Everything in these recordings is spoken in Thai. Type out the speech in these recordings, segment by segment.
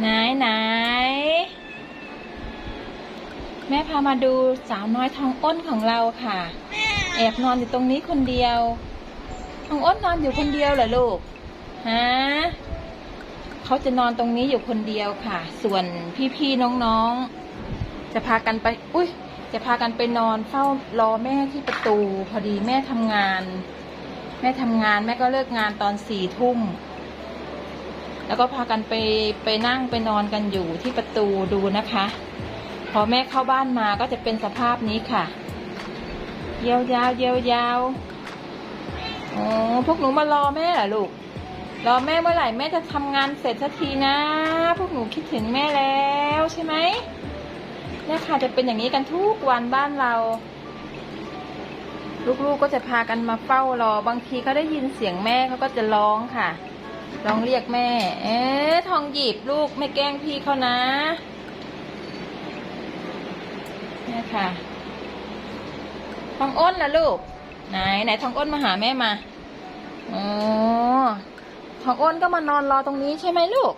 ไหนไหน แม่พามาดูสาวน้อยทองอ้นของเราค่ะ แอบนอนอยู่ตรงนี้คนเดียว ทองอ้นนอนอยู่คนเดียวเหรอลูก ฮะเขาจะนอนตรงนี้อยู่คนเดียวค่ะ ส่วนพี่ๆน้องๆ จะพากันไป อุ้ยจะพากันไปนอนเฝ้ารอแม่ที่ประตู พอดีแม่ทำงาน แม่ทำงานแม่ก็เลิกงานตอนสี่ทุ่ม แล้วก็พากันไปไปนั่งไปนอนกันอยู่ที่ประตูดูนะคะ พอแม่เข้าบ้านมาก็จะเป็นสภาพนี้ค่ะเยียวยาวเยียวยาวโอ้พวกหนูมารอแม่เหรอลูก รอแม่เมื่อไหร่แม่จะทำงานเสร็จสักทีนะ พวกหนูคิดถึงแม่แล้วใช่ไหมเนี่ยค่ะจะเป็นอย่างนี้กันทุกวันบ้านเราลูกๆก็จะพากันมาเฝ้ารอบางทีเขาได้ยินเสียงแม่เขาก็จะร้องค่ะ ร้องเรียกแม่ เอ๊ะทองหยิบลูกไม่แกล้งพี่เขานะนี่ค่ะ ทองอ้นล่ะลูก ไหนไหนทองอ้นมาหาแม่มาอ๋อทองอ้นก็มานอนรอตรงนี้ใช่ไหมลูก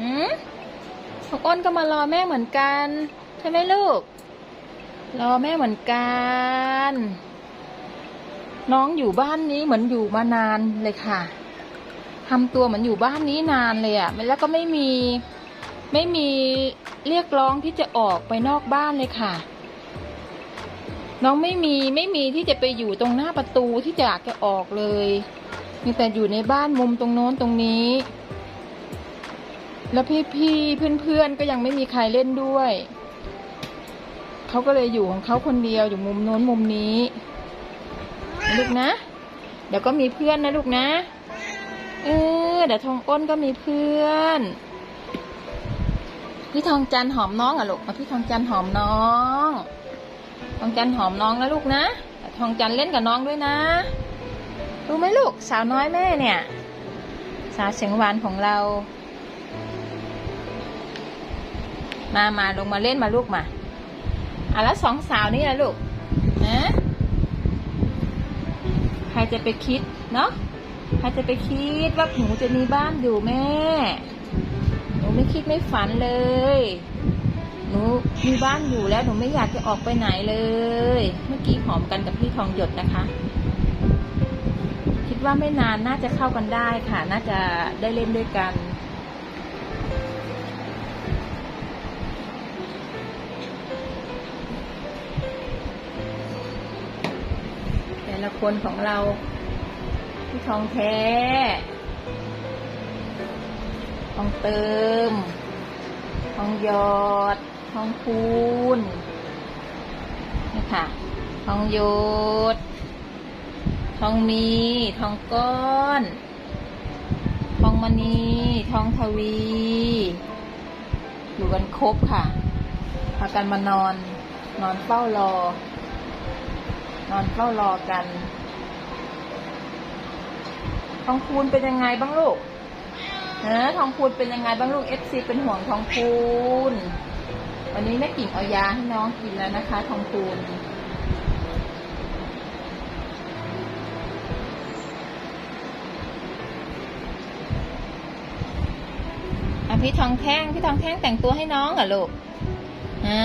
หืมทองอ้นก็มารอแม่เหมือนกัน ใช่ไหมลูก รอแม่เหมือนกัน น้องอยู่บ้านนี้เหมือนอยู่มานานเลยค่ะ ทำตัวเหมือนอยู่บ้านนี้นานเลยอะ่ะแล้วก็ไม่มีไม่มีเรียกร้องที่จะออกไปนอกบ้านเลยค่ะ น้องไม่มีไม่มีที่จะไปอยู่ตรงหน้าประตูที่จะอยากจะออกเลยมีแต่อยู่ในบ้านมุมตรงโน้นตรงนี้ แล้วพี่พี่เพื่อนเพื่อนๆก็ยังไม่มีใครเล่นด้วยเขาก็เลยอยู่ของเขาคนเดียวอยู่มุมโน้นมุมนี้ ลูกนะ เดี๋ยวก็มีเพื่อนนะลูกนะ เออเดี๋ยวทองอ้นก็มีเพื่อน พี่ทองจันหอมน้องอะลูกมาพี่ทองจันหอมน้อง ทองจันหอมน้องนะลูกนะทองจันเล่นกับน้องด้วยนะ รู้ไหมลูกสาวน้อยแม่เนี่ย สาวเสียงหวานของเรา มามาลงมาเล่นมาลูกมาอะแล้วสองสาวนี่นะลูกนะใครจะไปคิดเนาะ ใครจะไปคิดว่าหนูจะมีบ้านอยู่แม่ หนูไม่คิดไม่ฝันเลย หนูมีบ้านอยู่แล้วหนูไม่อยากจะออกไปไหนเลย เมื่อกี้หอมกันกับพี่ทองหยดนะคะ คิดว่าไม่นานน่าจะเข้ากันได้ค่ะ น่าจะได้เล่นด้วยกันแต่ละคนของเรา ทองแท้ ทองเติม ทองหยอด ทองคูณนี่ค่ะ ทองหยด ทองมี ทองก้อน ทองมณี ทองทวี อยู่กันครบค่ะ พากันมานอน นอนเฝ้ารอ นอนเฝ้ารอกัน ทองคูณเป็นยังไงบ้างลูกเออทองคูณเป็นยังไงบ้างลูกเอฟซีเป็นห่วงทองคูณวันนี้แม่กิ่งเอายาให้น้องกินแล้วนะคะ ทองคูณอพี่ทองแท่งพี่ทองแท่งแต่งตัวให้น้องเหรอลูกฮะ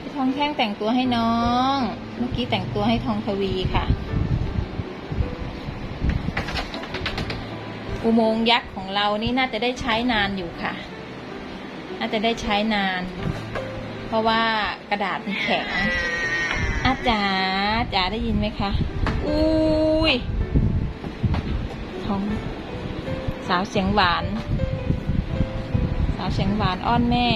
พี่ทองแท่งแต่งตัวให้น้อง เมื่อกี้แต่งตัวให้ทองทวีค่ะ อุโมงค์ยักษ์ของเรานี่น่าจะได้ใช้นานอยู่ค่ะ น่าจะได้ใช้นาน เพราะว่ากระดาษมันแข็งอาจ๋าจ๋าได้ยินไหมคะอุ้ยท้องสาวเสียงหวาน สาวเสียงหวานอ้อนแม่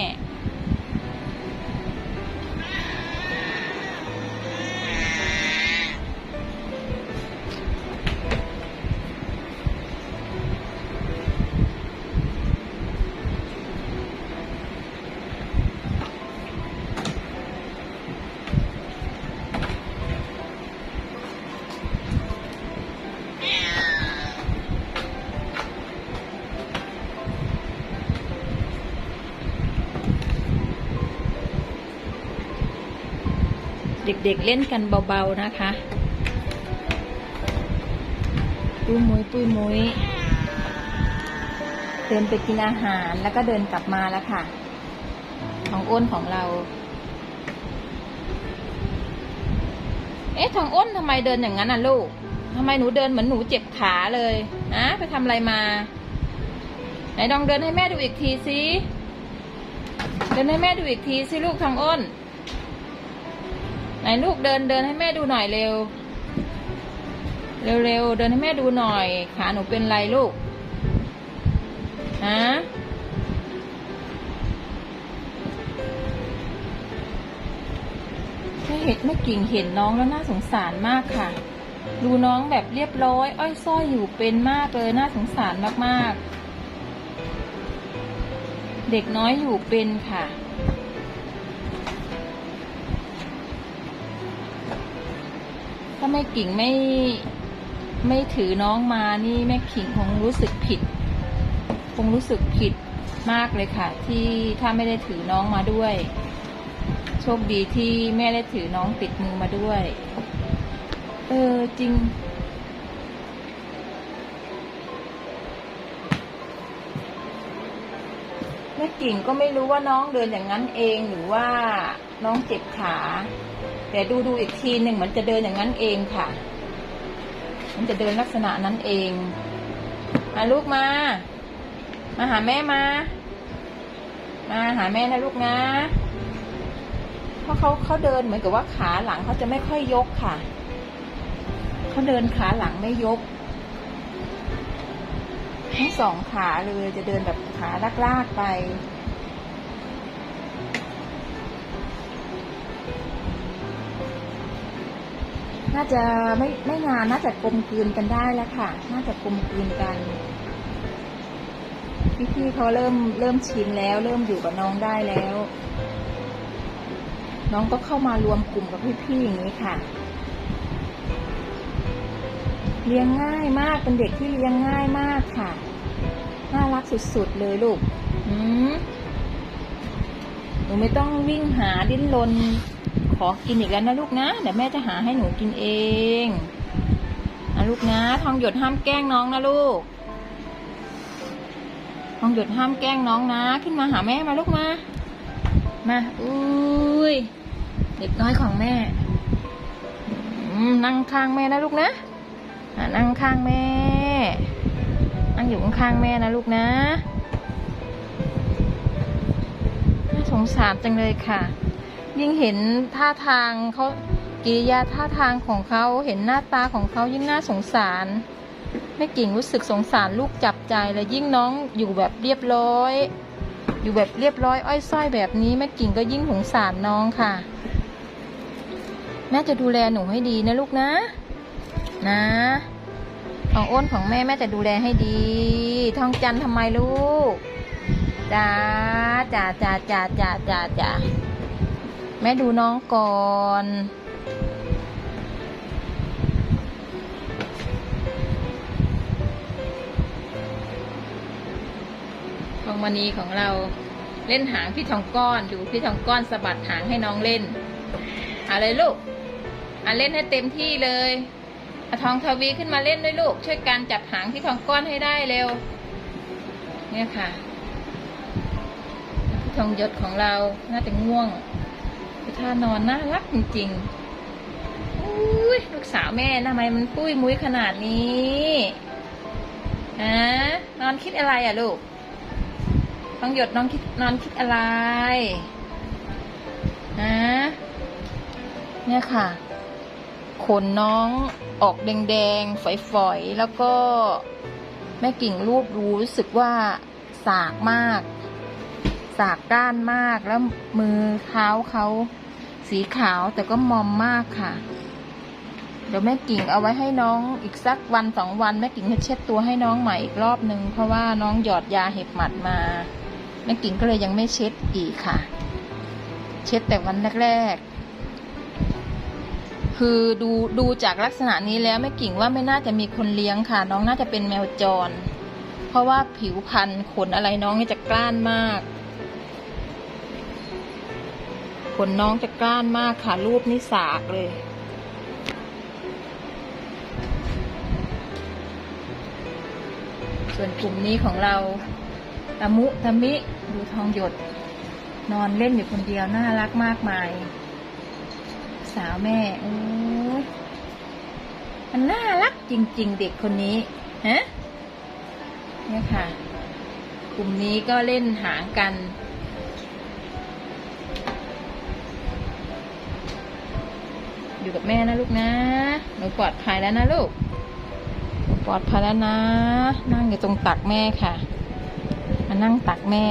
เด็กๆเล่นกันเบาๆนะคะ ปุ้ยมุ้ยปุ้ยมุ้ยเดินไปกินอาหารแล้วก็เดินกลับมาแล้วค่ะ ของอ้นของเรา เอ๊ะทองอ้นทำไมเดินอย่างนั้นน่ะลูกทำไมหนูเดินเหมือนหนูเจ็บขาเลยนะไปทำอะไรมาไหนลองเดินให้แม่ดูอีกทีสิเดินให้แม่ดูอีกทีสิลูกทองอ้น ไหนลูกเดินเดินให้แม่ดูหน่อยเร็ว เร็วๆเดินให้แม่ดูหน่อย ขาหนูเป็นไรลูกฮะไม่เห็นไม่กิ่งเห็นน้องแล้วน่าสงสารมากค่ะ ดูน้องแบบเรียบร้อย อ้อยส้อยอยู่เป็นมากเลยน่าสงสารมากๆ เด็กน้อยอยู่เป็นค่ะ ถ้าแม่กิ่งไม่ไม่ถือน้องมานี่แม่กิ่งคงรู้สึกผิด คงรู้สึกผิดมากเลยค่ะ ที่ถ้าไม่ได้ถือน้องมาด้วย โชคดีที่แม่ได้ถือน้องติดมือมาด้วย เออจริงแม่กิ่งก็ไม่รู้ว่าน้องเดินอย่างนั้นเองหรือว่าน้องเจ็บขา แต่ดูดูอีกทีหนึ่งมือนจะเดินอย่างนั้นเองค่ะ มันจะเดินลักษณะนั้นเองมาลูกมา มาหาแม่มา มาหาแม่นะลูกนะ เพราะเขาเขาเดินเหมือนกับว่าขาหลังเขาจะไม่ค่อยยกค่ะ เขาเดินขาหลังไม่ยกทั้งสองขาเลยจะเดินแบบขาลากๆไป น่าจะไม่ไม่นานน่าจะกลมกลืนกันได้แล้วค่ะ น่าจะกลมกลืนกัน พี่ๆเขาเริ่มเริ่มชินแล้ว เริ่มอยู่กับน้องได้แล้ว น้องก็เข้ามารวมกลุ่มกับพี่ๆอย่างนี้ค่ะ เลี้ยงง่ายมากเป็นเด็กที่เลี้ยงง่ายมากค่ะ น่ารักสุดๆเลยลูก หืมหนูไม่ต้องวิ่งหาดิ้นรน ขอกินอีกแล้วนะลูกนะเดี๋ยวแม่จะหาให้หนูกินเองนะลูกนะ ทองหยดห้ามแกล้งน้องนะลูก ทองหยดห้ามแกล้งน้องนะ ขึ้นมาหาแม่มาลูกมา มาอุ้ยเด็กน้อยของแม่นั่งข้างแม่นะลูกนะนั่งข้างแม่ นั่งอยู่ข้างแม่นะลูกนะน่าสงสารจังเลยค่ะ ยิ่งเห็นท่าทางเขากิริยาท่าทางของเขาเห็นหน้าตาของเขายิ่งน่าสงสารแม่กิ่งรู้สึกสงสารลูกจับใจเลยยิ่งน้องอยู่แบบเรียบร้อย อยู่แบบเรียบร้อยอ้อยส้อยแบบนี้แม่กิ่งก็ยิ่งสงสารน้องค่ะ แม่จะดูแลหนูให้ดีนะลูกนะ นะ ของอ้นของแม่แม่จะดูแลให้ดีทองจันทร์ทำไมลูกจ้าจ้าจ้าจ้าจ้าจ้าจ้า แม่ดูน้องก่อน ทองมณีของเราเล่นหางพี่ทองก้อนดูพี่ทองก้อนสะบัดหางให้น้องเล่นเอาเลยลูกอะเล่นให้เต็มที่เลยอทองทวีขึ้นมาเล่นด้วยลูก ช่วยกันจับหางพี่ทองก้อนให้ได้เร็ว เนี่ยค่ะ พี่ทองหยดของเราน่าจะง่วง ท่านอนน่ารักจริงๆอุ้ยลูกสาวแม่ทำไมมันปุ้ยมุ้ยขนาดนี้ฮะนอนคิดอะไรอะลูกน้องหยดน้องคิดนอนคิดอะไรฮะเนี่ยค่ะ ขนน้องออกแดงๆฝอยๆ แล้วก็แม่กิ่งรูปรู้สึกว่าสากมาก สากก้านมากแล้วมือเท้าเขา สีขาวแต่ก็มอมมากค่ะ เดี๋ยวแม่กิ่งเอาไว้ให้น้องอีกสักวันสองวันแม่กิ่งจะเช็ดตัวให้น้องใหม่อีกรอบนึงเพราะว่าน้องหยอดยาเห็บหมัดมาแม่กิ่งก็เลยยังไม่เช็ดอีกค่ะ เช็ดแต่วันแรกๆคือดูดูจากลักษณะนี้แล้วแม่กิ่งว่าไม่น่าจะมีคนเลี้ยงค่ะ น้องน่าจะเป็นแมวจร เพราะว่าผิวพรรณขนอะไรน้องนี่จะกล้านมาก ขนน้องจะกล้านมากค่ะ รูปนี่สากเลย ส่วนกลุ่มนี้ของเราตะมุตะมิ ดูทองหยด นอนเล่นอยู่คนเดียว น่ารักมากมาย สาวแม่ โอ้ยมันน่ารักจริง ๆ เด็กคนนี้ฮะเนี่ยค่ะ กลุ่มนี้ก็เล่นหางกัน กับแม่นะลูกนะ หนูปลอดภัยแล้วนะลูก ปลอดภัยแล้วนะ นั่งอยู่ตรงตักแม่ค่ะ มานั่งตักแม่